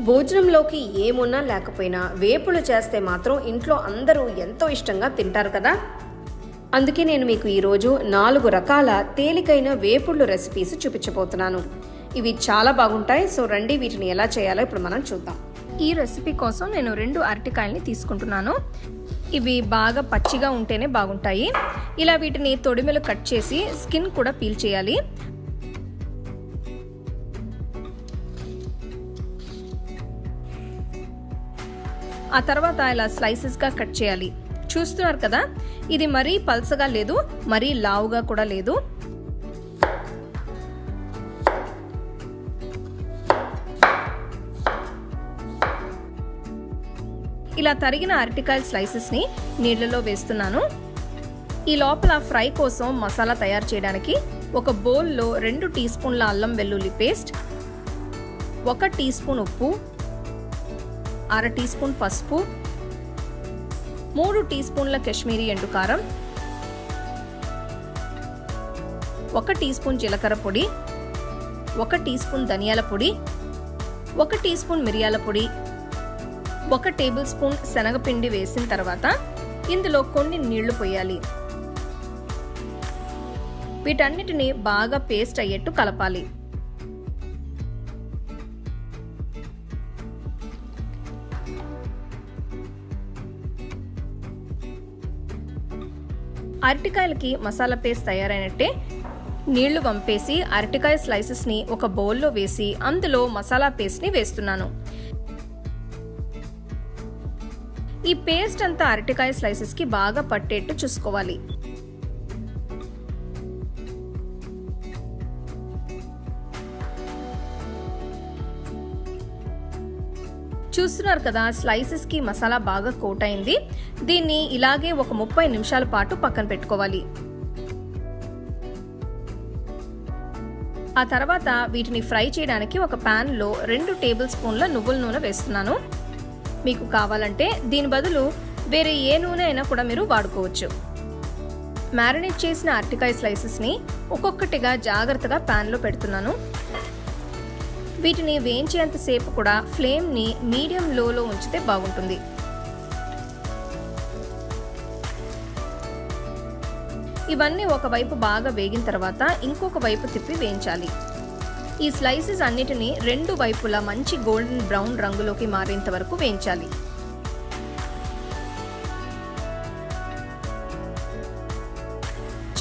భోజనంలోకి ఏమున్నా లేకపోయినా వేపులు చేస్తే మాత్రం ఇంట్లో అందరూ ఎంతో ఇష్టంగా తింటారు కదా? అందుకే నేను మీకు ఈరోజు నాలుగు రకాల తేలికైన వేపుళ్ళు రెసిపీస్ చూపించబోతున్నాను. ఇవి చాలా బాగుంటాయి. సో రండి వీటిని ఎలా చేయాలో ఇప్పుడు మనం చూద్దాం. ఈ రెసిపీ కోసం నేను రెండు అరటికాయల్ని తీసుకుంటున్నాను. ఇవి బాగా పచ్చిగా ఉంటేనే బాగుంటాయి. ఇలా వీటిని తొడిమెలు కట్ చేసి స్కిన్ కూడా పీల్ చేయాలి. ఆ తర్వాత ఇలా స్లైసెస్గా కట్ చేయాలి. చూస్తున్నారు కదా? ఇది మరీ పల్సగా లేదు మరీ లావుగా కూడా లేదు. ఇలా తరిగిన అరటికాయల స్లైసెస్ని నీళ్ళలో వేస్తున్నాను. ఈ లోపల ఫ్రై కోసం మసాలా తయారు చేయడానికి ఒక బౌల్లో రెండు టీ స్పూన్ల అల్లం వెల్లుల్లి పేస్ట్ ఒక టీ స్పూన్ ఉప్పు అర టీ స్పూన్ పసుపు మూడు టీ స్పూన్ల కాశ్మీరీ ఎండుకారం ఒక టీ స్పూన్ జీలకర్ర పొడి ఒక టీ స్పూన్ ధనియాల పొడి ఒక టీ స్పూన్ మిరియాల పొడి ఒక టేబుల్ స్పూన్ శనగపిండి వేసిన తర్వాత ఇందులో కొన్ని నీళ్ళు పోయాలి. వీటన్నిటిని బాగా పేస్ట్ అయ్యేట్టు కలపాలి. అరటికాయలకి మసాలా పేస్ట్ తయారైనట్టే నీళ్ళు వంపేసి అరటికాయ స్లైసెస్ని ఒక బౌల్లో వేసి అందులో మసాలా పేస్ట్ని వేస్తున్నాను. ఈ పేస్ట్ అంతా అరటికాయ స్లైసెస్కి బాగా పట్టేట్టు చూసుకోవాలి. చూస్తున్నారు కదా స్లైసెస్కి మసాలా బాగా కోట్ అయింది దీన్ని ఇలాగే ఒక ముప్పై నిమిషాల పాటు పక్కన పెట్టుకోవాలి. ఆ తర్వాత వీటిని ఫ్రై చేయడానికి ఒక ప్యాన్లో రెండు టేబుల్ స్పూన్ల నువ్వుల నూనె వేస్తున్నాను. మీకు కావాలంటే దీని బదులు వేరే ఏ నూనె అయినా కూడా మీరు వాడుకోవచ్చు. మ్యారినేట్ చేసిన అరటికాయ స్లైసెస్ని ఒక్కొక్కటిగా జాగ్రత్తగా ప్యాన్లో పెడుతున్నాను. వీటిని వేయించేంతసేపు కూడా ఫ్లేమ్ని మీడియం లోలో ఉంచితే బాగుంటుంది. ఇవన్నీ ఒకవైపు బాగా వేగిన తర్వాత ఇంకొక వైపు తిప్పి వేయించాలి. ఈ స్లైసెస్ అన్నిటిని రెండు వైపులా మంచి గోల్డెన్ బ్రౌన్ రంగులోకి మారేంత వరకు వేయించాలి.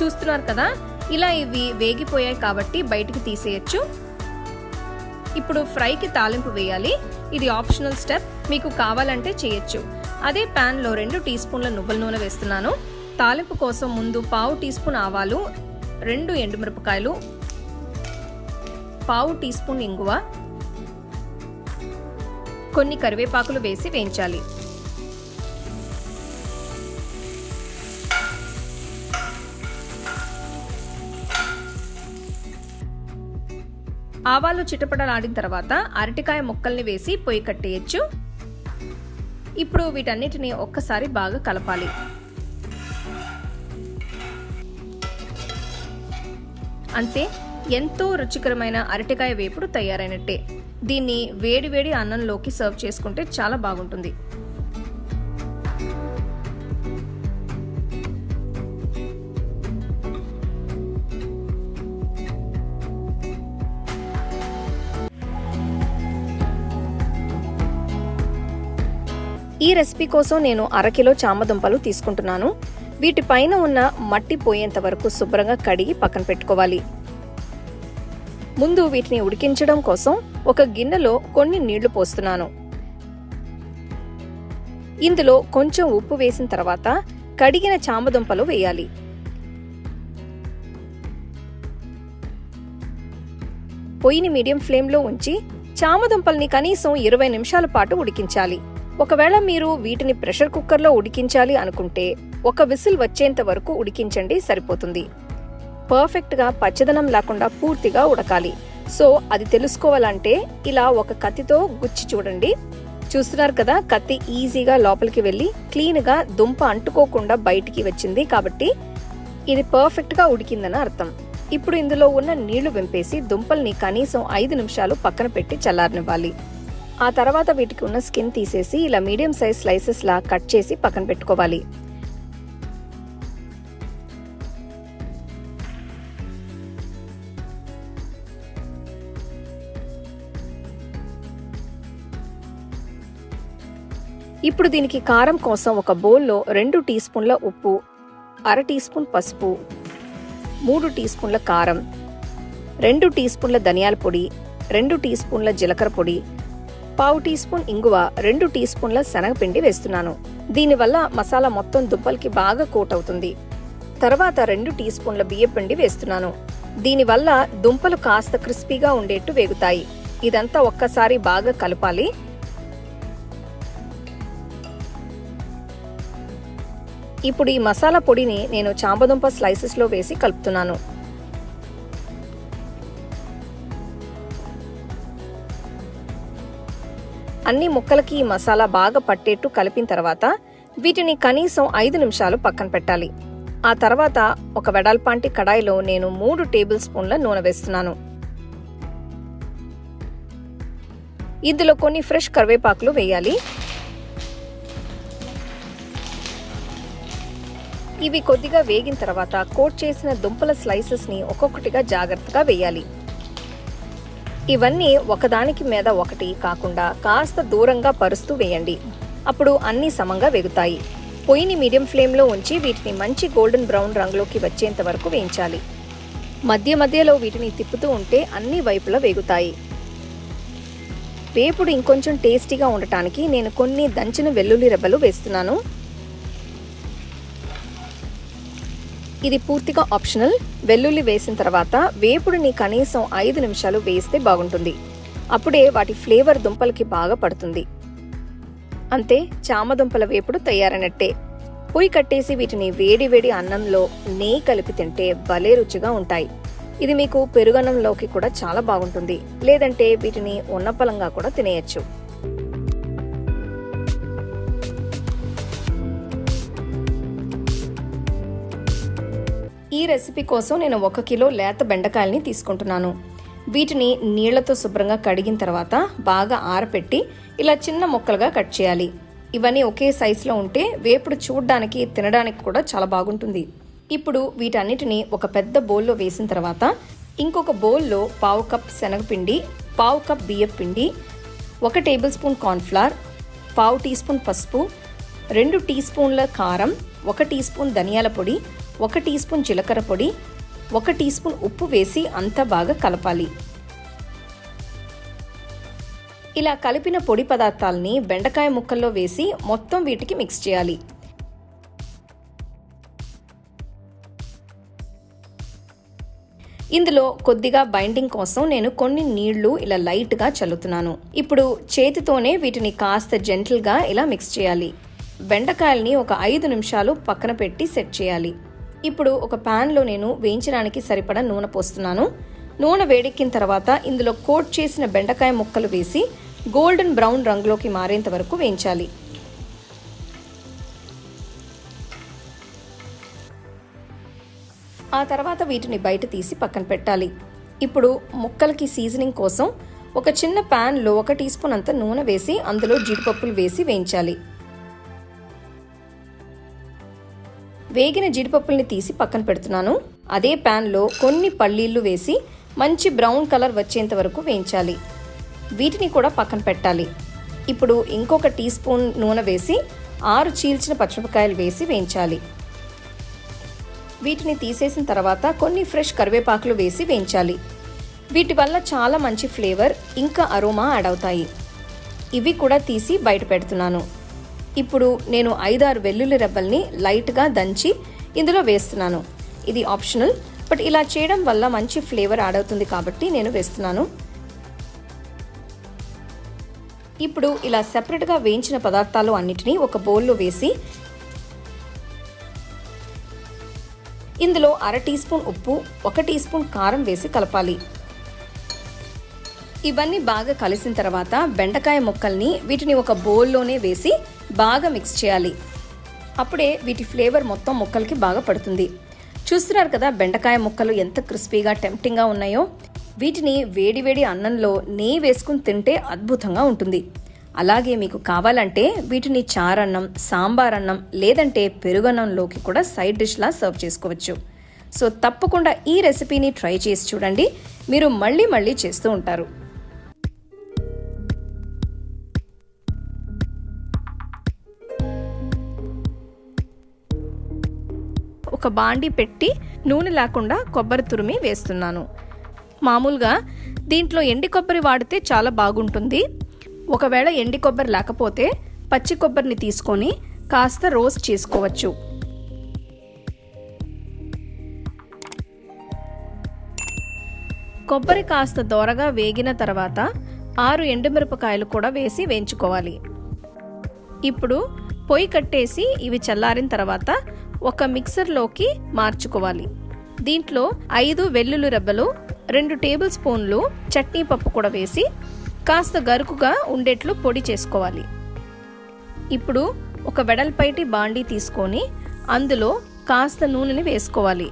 చూస్తున్నారు కదా? ఇలా ఇవి వేగిపోయాయి కాబట్టి బయటికి తీసేయచ్చు. ఇప్పుడు ఫ్రైకి తాలింపు వేయాలి. ఇది ఆప్షనల్ స్టెప్. మీకు కావాలంటే చేయొచ్చు. అదే ప్యాన్లో రెండు టీ స్పూన్ల నువ్వుల నూనె వేస్తున్నాను. తాలింపు కోసం ముందు పావు టీ స్పూన్ ఆవాలు రెండు ఎండుమిరపకాయలు పావు టీ స్పూన్ ఇంగువ కొన్ని కరివేపాకులు వేసి వేయించాలి. ఆవాలు చిటపటలాడిన తర్వాత అరటికాయ ముక్కల్ని వేసి పొయ్యి కట్టేయచ్చు. ఇప్పుడు వీటన్నిటిని ఒక్కసారి బాగా కలపాలి. అంతే ఎంతో రుచికరమైన అరటికాయ వేపుడు తయారైనట్టే. దీన్ని వేడి వేడి అన్నంలోకి సర్వ్ చేసుకుంటే చాలా బాగుంటుంది. ఈ రెసిపీ కోసం నేను అరకిలో చామదుంపలు తీసుకుంటున్నాను. వీటిపైన ఉన్న మట్టి పోయేంత వరకు శుభ్రంగా కడిగి పక్కన పెట్టుకోవాలి. ముందు వీటిని ఉడికించడం కోసం ఒక గిన్నెలో కొన్ని నీళ్ళు పోస్తున్నాను. ఇందులో కొంచెం ఉప్పు వేసిన తర్వాత కడిగిన చామదుంపలు వేయాలి. పొయ్యిని మీడియం ఫ్లేమ్లో ఉంచి చామదుంపల్ని కనీసం ఇరవై నిమిషాల పాటు ఉడికించాలి. ఒకవేళ మీరు వీటిని ప్రెషర్ కుక్కర్లో ఉడికించాలి అనుకుంటే ఒక విసిల్ వచ్చేంత వరకు ఉడికించండి సరిపోతుంది. పర్ఫెక్ట్గా పచ్చదనం లేకుండా పూర్తిగా ఉడకాలి. సో అది తెలుసుకోవాలంటే ఇలా ఒక కత్తితో గుచ్చి చూడండి. చూస్తున్నారు కదా కత్తి ఈజీగా లోపలికి వెళ్ళి క్లీన్గా దుంప అంటుకోకుండా బయటికి వచ్చింది కాబట్టి ఇది పర్ఫెక్ట్గా ఉడికిందని అర్థం. ఇప్పుడు ఇందులో ఉన్న నీళ్ళు వెంపేసి దుంపల్ని కనీసం ఐదు నిమిషాలు పక్కన పెట్టి చల్లారనివ్వాలి. ఆ తర్వాత వీటికి ఉన్న స్కిన్ తీసేసి ఇలా మీడియం సైజ్ స్లైసెస్ లా కట్ చేసి పక్కన పెట్టుకోవాలి. ఇప్పుడు దీనికి కారం కోసం ఒక బౌల్లో రెండు టీ స్పూన్ల ఉప్పు అర టీ స్పూన్ పసుపు మూడు టీ స్పూన్ల కారం రెండు టీ స్పూన్ల ధనియాల పొడి రెండు టీ స్పూన్ల జీలకర్ర పొడి పావు టీ స్పూన్ ఇంగువ రెండు టీ స్పూన్ల శనగపిండి వేస్తున్నాను. దీనివల్ల మసాలా మొత్తం దుబ్బలకి బాగా కోట్ అవుతుంది. తర్వాత రెండు టీ స్పూన్ల బియ్యపిండి వేస్తున్నాను. దీనివల్ల దుంపలు కాస్త క్రిస్పీగా ఉండేట్టు వేగుతాయి. ఇదంతా ఒక్కసారి బాగా కలపాలి. ఇప్పుడు ఈ మసాలా పొడిని నేను చాంబదుంప స్లైసెస్లో వేసి కలుపుతున్నాను. అన్ని ముక్కలకి ఈ మసాలా బాగా పట్టేట్టు కలిపిన తర్వాత వీటిని కనీసం ఐదు నిమిషాలు పక్కన పెట్టాలి. ఆ తర్వాత ఒక వెడల్పాంటి కడాయిలో నేను మూడు టేబుల్ స్పూన్ల నూనె వేస్తున్నాను. ఇందులో కొన్ని ఫ్రెష్ కరివేపాకులు వేయాలి. ఇవి కొద్దిగా వేగిన తర్వాత కోట్ చేసిన దుంపల స్లైసెస్ని ఒక్కొక్కటిగా జాగ్రత్తగా వేయాలి. ఇవన్నీ ఒకదానికి మీద ఒకటి కాకుండా కాస్త దూరంగా పరుస్తూ వేయండి. అప్పుడు అన్నీ సమంగా వెగుతాయి. పొయ్యిని మీడియం ఫ్లేమ్లో ఉంచి వీటిని మంచి గోల్డెన్ బ్రౌన్ రంగులోకి వచ్చేంత వరకు వేయించాలి. మధ్య మధ్యలో వీటిని తిప్పుతూ ఉంటే అన్ని వైపులా వేగుతాయి. వేపుడు ఇంకొంచెం టేస్టీగా ఉండటానికి నేను కొన్ని దంచిన వెల్లుల్లి రెబ్బలు వేస్తున్నాను. ఇది పూర్తిగా ఆప్షనల్ వెల్లుల్లి వేసిన తర్వాత వేపుడిని కనీసం ఐదు నిమిషాలు వేస్తే బాగుంటుంది. అప్పుడే వాటి ఫ్లేవర్ దుంపలకి బాగా పడుతుంది. అంతే చామదుంపల వేపుడు తయారైనట్టే. పొయ్యి కట్టేసి వీటిని వేడి వేడి అన్నంలో నెయ్యి కలిపి తింటే భలే రుచిగా ఉంటాయి. ఇది మీకు పెరుగన్నంలోకి కూడా చాలా బాగుంటుంది. లేదంటే వీటిని ఉన్నపలంగా కూడా తినేయచ్చు. ఈ రెసిపీ కోసం నేను ఒక కిలో లేత బెండకాయల్ని తీసుకుంటున్నాను. వీటిని నీళ్ళతో శుభ్రంగా కడిగిన తర్వాత బాగా ఆరపెట్టి ఇలా చిన్న ముక్కలుగా కట్ చేయాలి. ఇవన్నీ ఒకే సైజులో ఉంటే వేపుడు చూడడానికి తినడానికి కూడా చాలా బాగుంటుంది. ఇప్పుడు వీటన్నిటిని ఒక పెద్ద బౌల్లో వేసిన తర్వాత ఇంకొక బౌల్లో పావు కప్ శనగపిండి పావు కప్ బియ్యం పిండి ఒక టేబుల్ స్పూన్ కార్న్ఫ్లవర్ పావు టీ స్పూన్ పసుపు రెండు టీ స్పూన్ల కారం ఒక టీ స్పూన్ ధనియాల పొడి ఒక టీ స్పూన్ జీలకర్ర పొడి ఒక టీ స్పూన్ ఉప్పు వేసి అంతా బాగా కలపాలి. ఇలా కలిపిన పొడి పదార్థాలని బెండకాయ ముక్కల్లో వేసి మొత్తం వీటికి మిక్స్ చేయాలి. ఇందులో కొద్దిగా బైండింగ్ కోసం నేను కొన్ని నీళ్ళు ఇలా లైట్గా చల్లుతున్నాను. ఇప్పుడు చేతితోనే వీటిని కాస్త జెంటిల్గా ఇలా మిక్స్ చేయాలి. బెండకాయల్ని ఒక ఐదు నిమిషాలు పక్కన పెట్టి సెట్ చేయాలి. ఇప్పుడు ఒక ప్యాన్లో నేను వేయించడానికి సరిపడా నూనె పోస్తున్నాను. నూనె వేడెక్కిన తర్వాత ఇందులో కోట్ చేసిన బెండకాయ ముక్కలు వేసి గోల్డెన్ బ్రౌన్ రంగులోకి మారేంత వరకు వేయించాలి. ఆ తర్వాత వీటిని బయట తీసి పక్కన పెట్టాలి. ఇప్పుడు ముక్కలకి సీజనింగ్ కోసం ఒక చిన్న ప్యాన్లో ఒక టీ స్పూన్ అంత నూనె వేసి అందులో జీడిపప్పులు వేసి వేయించాలి. వేగిన జీడిపప్పుల్ని తీసి పక్కన పెడుతున్నాను. అదే ప్యాన్లో కొన్ని పల్లీలు వేసి మంచి బ్రౌన్ కలర్ వచ్చేంత వరకు వేయించాలి. వీటిని కూడా పక్కన పెట్టాలి. ఇప్పుడు ఇంకొక టీ స్పూన్ నూనె వేసి ఆరు చీల్చిన పచ్చిమిరపకాయలు వేసి వేయించాలి. వీటిని తీసేసిన తర్వాత కొన్ని ఫ్రెష్ కరివేపాకులు వేసి వేయించాలి. వీటి వల్ల చాలా మంచి ఫ్లేవర్ ఇంకా అరోమా యాడ్ అవుతాయి. ఇవి కూడా తీసి బయట పెడుతున్నాను. ఇప్పుడు నేను ఐదారు వెల్లుల్లి రెబ్బల్ని లైట్గా దంచి ఇందులో వేస్తున్నాను. ఇది ఆప్షనల్. బట్ ఇలా చేయడం వల్ల మంచి ఫ్లేవర్ యాడ్ అవుతుంది కాబట్టి నేను వేస్తున్నాను. ఇప్పుడు ఇలా సెపరేట్గా వేయించిన పదార్థాలు అన్నిటినీ ఒక బౌల్లో వేసి ఇందులో అర టీ స్పూన్ ఉప్పు ఒక టీ స్పూన్ కారం వేసి కలపాలి. ఇవన్నీ బాగా కలిసిన తర్వాత బెండకాయ ముక్కల్ని వీటిని ఒక బౌల్లోనే వేసి బాగా మిక్స్ చేయాలి. అప్పుడే వీటి ఫ్లేవర్ మొత్తం ముక్కలకి బాగా పడుతుంది. చూస్తున్నారు కదా బెండకాయ ముక్కలు ఎంత క్రిస్పీగా టెంప్టింగ్గా ఉన్నాయో? వీటిని వేడివేడి అన్నంలో నెయ్యి వేసుకుని తింటే అద్భుతంగా ఉంటుంది. అలాగే మీకు కావాలంటే వీటిని చారన్నం సాంబార్ అన్నం లేదంటే పెరుగన్నంలోకి కూడా సైడ్ డిష్లా సర్వ్ చేసుకోవచ్చు. సో తప్పకుండా ఈ రెసిపీని ట్రై చేసి చూడండి. మీరు మళ్ళీ మళ్ళీ చేస్తూ ఉంటారు. ఒక బాండి పెట్టి నూనె లేకుండా కొబ్బరి తురిమి వేస్తున్నాను. మామూలుగా దీంట్లో ఎండి కొబ్బరి వాడితే చాలా బాగుంటుంది. ఒకవేళ ఎండి కొబ్బరి లేకపోతే పచ్చి కొబ్బరిని తీసుకొని కాస్త రోస్ట్ చేసుకోవచ్చు. కొబ్బరి కాస్త దోరగా వేగిన తర్వాత ఆరు ఎండుమిరపకాయలు కూడా వేసి వేయించుకోవాలి. ఇప్పుడు పొయ్యి కట్టేసి ఇవి చల్లారిన తర్వాత ఒక మిక్సర్లోకి మార్చుకోవాలి. దీంట్లో ఐదు వెల్లుల్లి రెబ్బలు రెండు టేబుల్ స్పూన్లు చట్నీ పప్పు కూడా వేసి కాస్త గరుకుగా ఉండేట్లు పొడి చేసుకోవాలి. ఇప్పుడు ఒక వెడల్పైటి బాండీ తీసుకొని అందులో కాస్త నూనెని వేసుకోవాలి.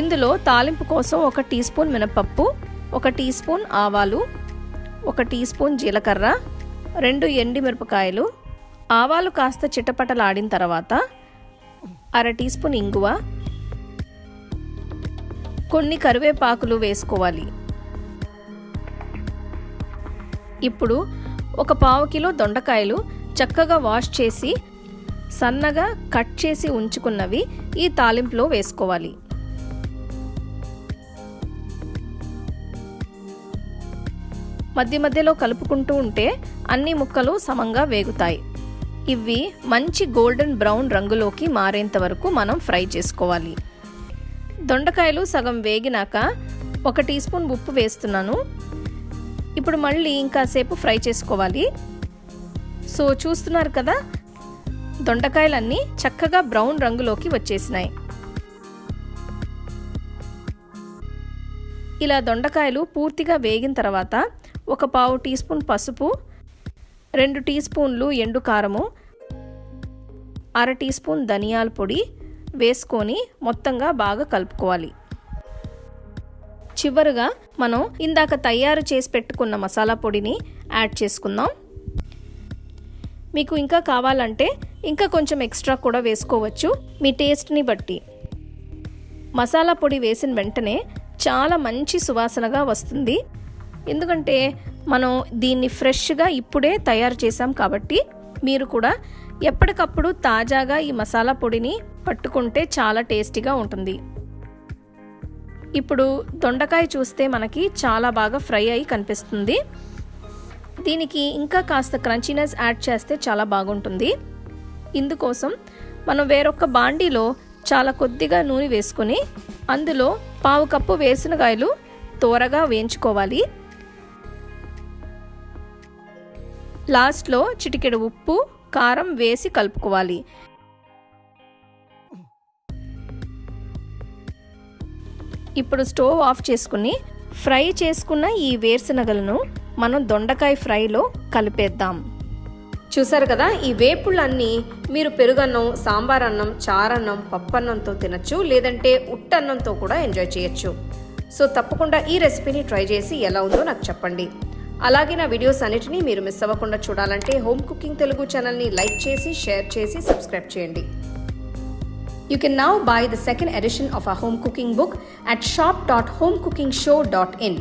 ఇందులో తాలింపు కోసం ఒక టీ స్పూన్ మినపప్పు ఒక టీ స్పూన్ ఆవాలు ఒక టీ స్పూన్ జీలకర్ర రెండు ఎండి మిరపకాయలు ఆవాలు కాస్త చిటపటలాడిన తర్వాత అర టీ స్పూన్ ఇంగువ. కొన్ని కరివేపాకులు వేసుకోవాలి. ఇప్పుడు ఒక పావు కిలో దొండకాయలు చక్కగా వాష్ చేసి సన్నగా కట్ చేసి ఉంచుకున్నవి ఈ తాలింపులో వేసుకోవాలి. మధ్య మధ్యలో కలుపుకుంటూ ఉంటే అన్ని ముక్కలు సమంగా వేగుతాయి. ఇవి మంచి గోల్డెన్ బ్రౌన్ రంగులోకి మారేంత వరకు మనం ఫ్రై చేసుకోవాలి. దొండకాయలు సగం వేగినాక ఒక టీ స్పూన్ ఉప్పు వేస్తున్నాను. ఇప్పుడు మళ్ళీ ఇంకాసేపు ఫ్రై చేసుకోవాలి. సో చూస్తున్నారు కదా దొండకాయలన్నీ చక్కగా బ్రౌన్ రంగులోకి వచ్చేసినాయి. ఇలా దొండకాయలు పూర్తిగా వేగిన తర్వాత ఒక పావు టీ స్పూన్ పసుపు రెండు టీ స్పూన్లు ఎండు కారము అర టీ స్పూన్ ధనియాల పొడి వేసుకొని మొత్తంగా బాగా కలుపుకోవాలి. చివరగా మనం ఇందాక తయారు చేసి పెట్టుకున్న మసాలా పొడిని యాడ్ చేసుకుందాం. మీకు ఇంకా కావాలంటే ఇంకా కొంచెం ఎక్స్ట్రా కూడా వేసుకోవచ్చు. మీ టేస్ట్ని బట్టి. మసాలా పొడి వేసిన వెంటనే చాలా మంచి సువాసనగా వస్తుంది. ఎందుకంటే మనం దీన్ని ఫ్రెష్గా ఇప్పుడే తయారు చేసాం కాబట్టి మీరు కూడా ఎప్పటికప్పుడు తాజాగా ఈ మసాలా పొడిని పట్టుకుంటే చాలా టేస్టీగా ఉంటుంది. ఇప్పుడు దొండకాయ చూస్తే మనకి చాలా బాగా ఫ్రై అయి కనిపిస్తుంది. దీనికి ఇంకా కాస్త క్రంచీనెస్ యాడ్ చేస్తే చాలా బాగుంటుంది. ఇందుకోసం మనం వేరొక బాండీలో చాలా కొద్దిగా నూనె వేసుకొని అందులో పావు కప్పు వేసినకాయలు త్వరగా వేయించుకోవాలి. లాస్ట్లో చిటికెడు ఉప్పు కారం వేసి కలుపుకోవాలి. ఇప్పుడు స్టవ్ ఆఫ్ చేసుకుని ఫ్రై చేసుకున్న ఈ వేరుశనగలను మనం దొండకాయ ఫ్రైలో కలిపేద్దాం. చూసారు కదా ఈ వేపుళ్ళన్నీ మీరు పెరుగన్నం సాంబార్ అన్నం చారన్నం పప్పన్నంతో తినచ్చు లేదంటే ఉట్టన్నంతో కూడా ఎంజాయ్ చేయొచ్చు. సో తప్పకుండా ఈ రెసిపీని ట్రై చేసి ఎలా ఉందో నాకు చెప్పండి. అలాగే నా వీడియోస్ అన్నిటినీ మీరు మిస్ అవ్వకుండా చూడాలంటే హోమ్ కుకింగ్ తెలుగు ఛానల్ని లైక్ చేసి షేర్ చేసి సబ్స్క్రైబ్ చేయండి. You can now buy the second edition of a home cooking book at shop dot home cooking show dot in